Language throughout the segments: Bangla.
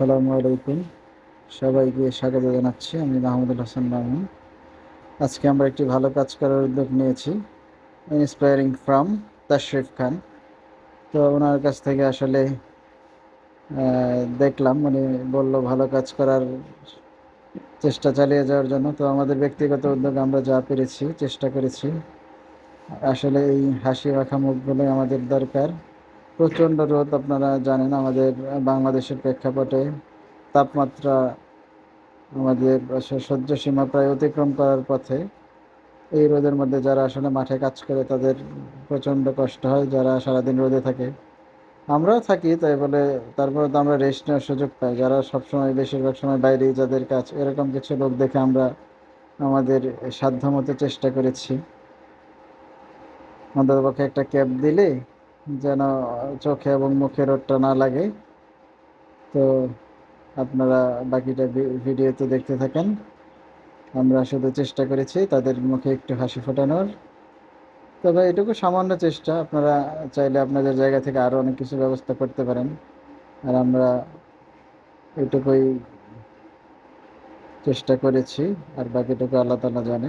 আসসালামু আলাইকুম। সবাইকে স্বাগত জানাচ্ছি। আমি মাহমুদুল হাসান মামুন। আজকে আমরা একটি ভালো কাজ করার উদ্যোগ নিয়েছি। ইন্সপায়ারিং ফ্রম তাশরিফ খান তো ওনার কাছ থেকে আসলে দেখলাম। মানে বলল, ভালো কাজ করার চেষ্টা চালিয়ে যাওয়ার জন্য। তো আমাদের ব্যক্তিগত উদ্যোগ আমরা যা পেরেছি, চেষ্টা করেছি। আসলে এই হাসি রাখা মুখগুলোই আমাদের দরকার। প্রচণ্ড রোদ আপনারা জানেন আমাদের বাংলাদেশের প্রেক্ষাপটে। তাপমাত্রা আমাদের সহ্য সীমা প্রায় অতিক্রম করার পথে। এই রোদের মধ্যে যারা আসলে মাঠে কাজ করে, তাদের প্রচণ্ড কষ্ট হয়, যারা সারাদিন রোদে থাকে। আমরাও থাকি, তাই বলে তারপরে তো আমরা রেস্ট নেওয়ার সুযোগ পাই। যারা সবসময়, বেশিরভাগ সময় বাইরেই যাদের কাজ, এরকম কিছু লোক দেখে আমরা আমাদের সাধ্যমতো চেষ্টা করেছি। আমাদের অন্ততপক্ষে একটা ক্যাব দিলে যেন চোখে এবং মুখে রোদটা না লাগে। তো আপনারা বাকিটা ভিডিওতে দেখতে থাকেন। আমরা শুধু চেষ্টা করেছি তাদের মুখে একটু হাসি ফোটানোর। তবে এটুকু সামান্য চেষ্টা, আপনারা চাইলে আপনাদের জায়গা থেকে আরও অনেক কিছু ব্যবস্থা করতে পারেন। আর আমরা এটুকুই চেষ্টা করেছি, আর বাকিটুকু আল্লাহ তালা জানে।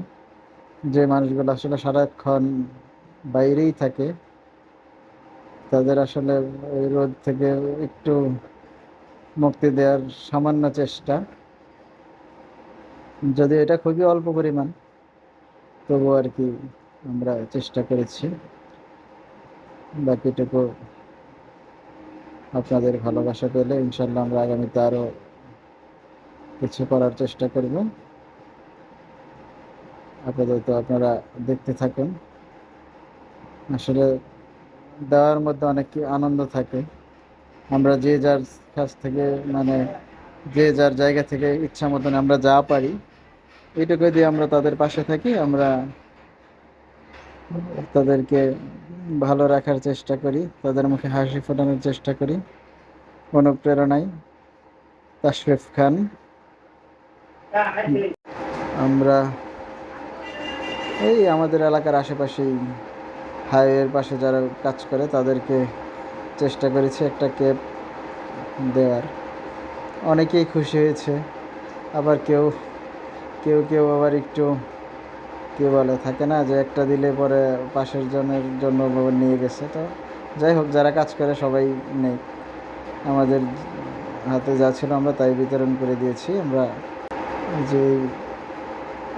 যে মানুষগুলো আসলে সারাক্ষণ বাইরেই থাকে তাদের আসলে ওই রোদ থেকে একটু মুক্তি দেওয়ার সামান্য চেষ্টা। যদি এটা খুবই অল্প পরিমাণ, তবু আর কি আমরা চেষ্টা করেছি। বাকিটুকু আপনাদের ভালোবাসা পেলে ইনশাল্লাহ আমরা আগামীতে আরও কিছু করার চেষ্টা করব। আপাতত আপনারা দেখতে থাকুন। আসলে দেওয়ার মধ্যে অনেক আনন্দ থাকে। আমরা যে যার কাছ থেকে মানে যে যার জায়গা থেকে ইচ্ছা মতন আমরা যা পারি, এইটুকু দিয়ে আমরা তাদের পাশে থাকি। আমরা তাদেরকে ভালো রাখার চেষ্টা করি, তাদের মুখে হাসি ফোটানোর চেষ্টা করি। অনুপ্রেরণায় তাশরিফ খান। আমরা এই আমাদের এলাকার আশেপাশেই হাইওয়ের পাশে যারা কাজ করে তাদেরকে চেষ্টা করেছি একটা ক্যাব দেওয়ার। অনেকেই খুশি হয়েছে, আবার কেউ কেউ কেউ আবার একটু কি বলে, থাকে না যে একটা দিলে পরে পাশের জনের জন্য নিয়ে গেছে। তো যাই হোক, যারা কাজ করে সবাই নেই। আমাদের হাতে যা ছিল আমরা তাই বিতরণ করে দিয়েছি। আমরা যে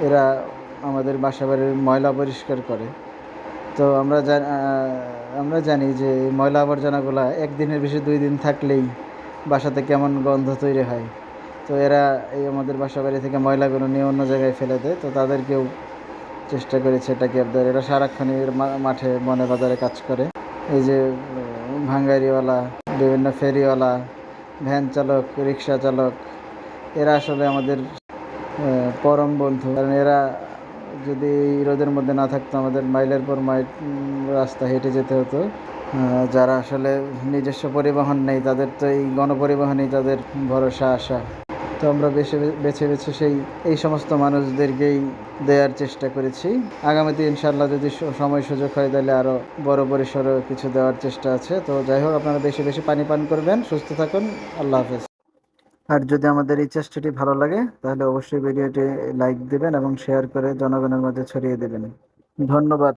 এরা আমাদের বাসা বাড়ির ময়লা পরিষ্কার করে। তো আমরা আমরা জানি যে ময়লা আবর্জনাগুলা একদিনের বেশি দুই দিন থাকলেই বাসাতে কেমন গন্ধ তৈরি হয়। তো এরা এই আমাদের বাসা বাড়ি থেকে ময়লাগুলো নিয়ে অন্য জায়গায় ফেলে দেয়। তো তাদেরকেও চেষ্টা করেছে এটা ক্যাব দেওয়ার এরা সারাক্ষণই মাঠে বনে বাজারে কাজ করে। এই যে ভাঙ্গারিওয়ালা বিভিন্ন ফেরিওয়ালা, ভ্যান চালক, রিক্সা চালক, এরা আসলে আমাদের পরম বন্ধু। কারণ এরা যদি এই রোদের মধ্যে না থাকতো, আমাদের মাইলের পর মাইল রাস্তা হেঁটে যেতে হতো। যারা আসলে নিজস্ব পরিবহন নেই, তাদের তো এই গণপরিবহনই তাদের ভরসা, আশা। তো আমরা বেছে বেছে বেছে সেই, এই সমস্ত মানুষদেরকেই দেওয়ার চেষ্টা করেছি। আগামীতে ইনশাল্লাহ যদি সময় সুযোগ হয়, তাহলে আরও বড় পরিসরে কিছু দেওয়ার চেষ্টা আছে। তো যাই হোক, আপনারা বেশি বেশি পানি পান করবেন। সুস্থ থাকুন। আল্লাহ হাফেজ। আর যদি আমাদের এই চেষ্টাটি ভালো লাগে, তাহলে অবশ্যই ভিডিওটি লাইক দিবেন এবং শেয়ার করে জনগণের মধ্যে ছড়িয়ে দেবেন। ধন্যবাদ।